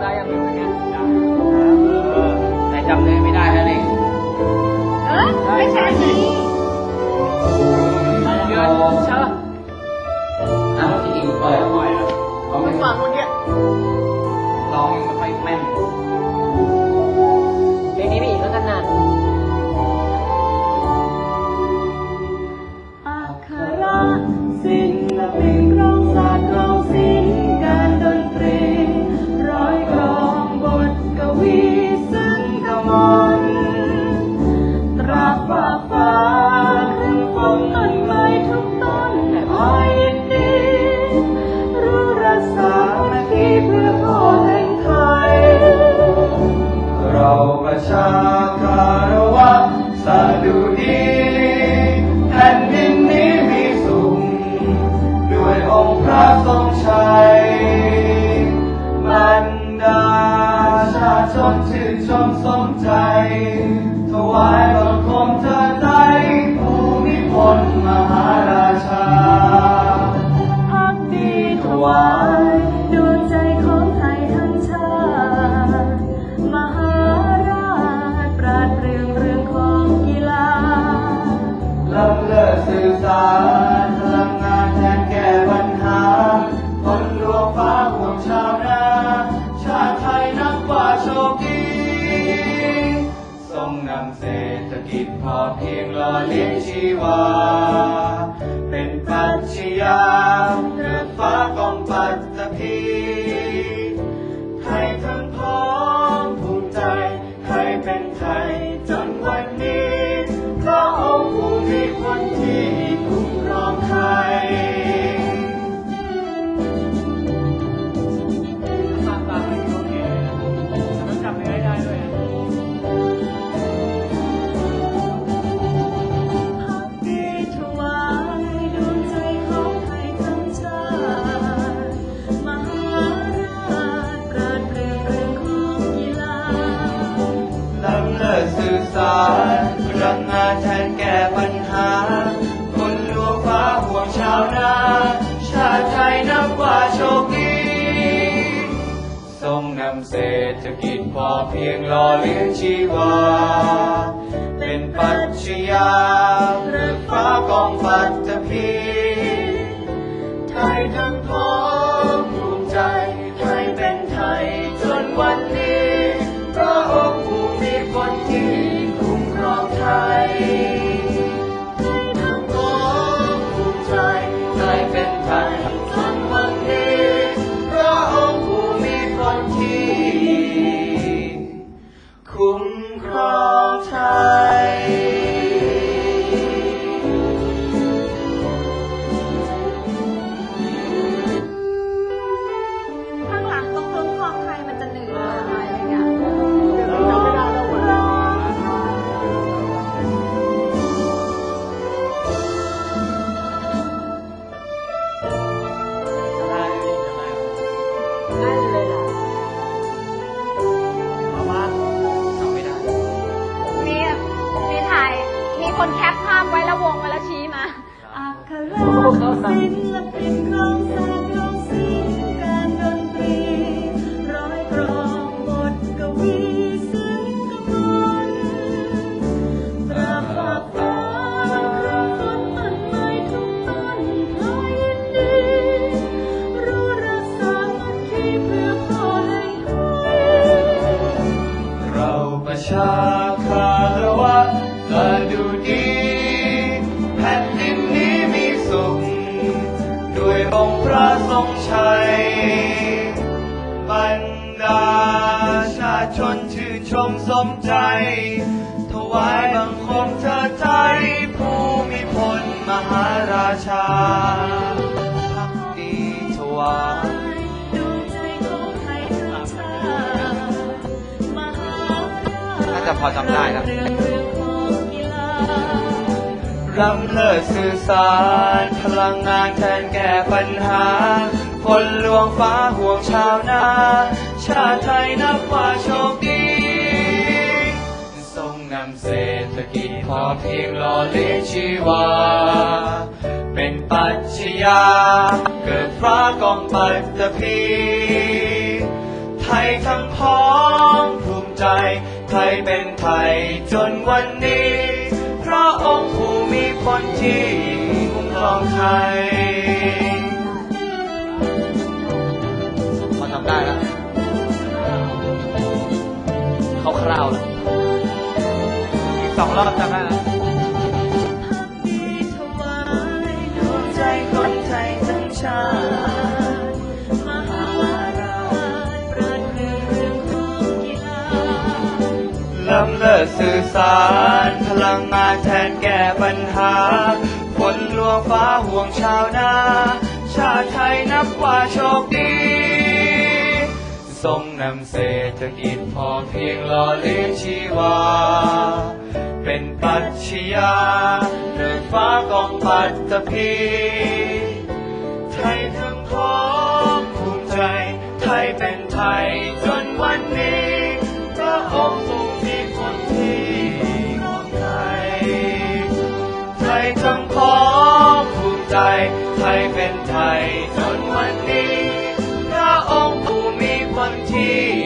ได้ยังอยู่เนี่ยแต่จำเนื้อไม่ได้แล้วเองเออไม่ใช่นี้เยอะเชอะน้ำที่อิ่เปิดหน่อยครับเขาไม่ฟังคนเนี้ย ความสมใจ ถวายบังคมเธอใจภูมิพลมหาราชาพักดีถวาย กิจพอเพียงหล่อเลี้ยงชีวา เป็นปัญญา รงนำเศรษฐกิจพอเพียงหล่อเลี้ยงชีวา เป็นปัจจัยหรือฟ้ากองปัตตภีไทยทั้งท้อง 嗯 ทรงชัยบรรดาชาชนชื่นชมสมใจ ถวายบังคมเธอใจผู้มีพลมหาราชาพักดีถวายน่าจะพอจำได้แล้ว ล้ำเลิศสื่อสาร พลังงานแทนแก่ปัญหา คนลวงฟ้าห่วงชาวนา ชาติไทยนับว่าโชคดีทรงนำเศรษฐกิจพอเพียงหล่อเลี้ยงชีวา เป็นปัจจัยเกิดพระกองปัตตภีไทยทั้งพ้องภูมิใจ ไทยเป็นไทยจนวันนี้ คนที่คุ้มครองไทยพอทำได้แล้วเขาคราวแล้วอีกสองรอบจำได้แล้ว สื่อสารพลังงานแทนแก้ปัญหาฝนหลวงฟ้าห่วงชาวนา ชาติไทยนับว่าโชคดีทรงนำเศรษฐกิจพอเพียงหล่อเลี้ยงชีวา เป็นปัจฉญาเดินฟ้ากองปัตตภีไทยทั้งพร้องภูมิใจ ไทยเป็นไทยจนวันนี้พระองค์ มี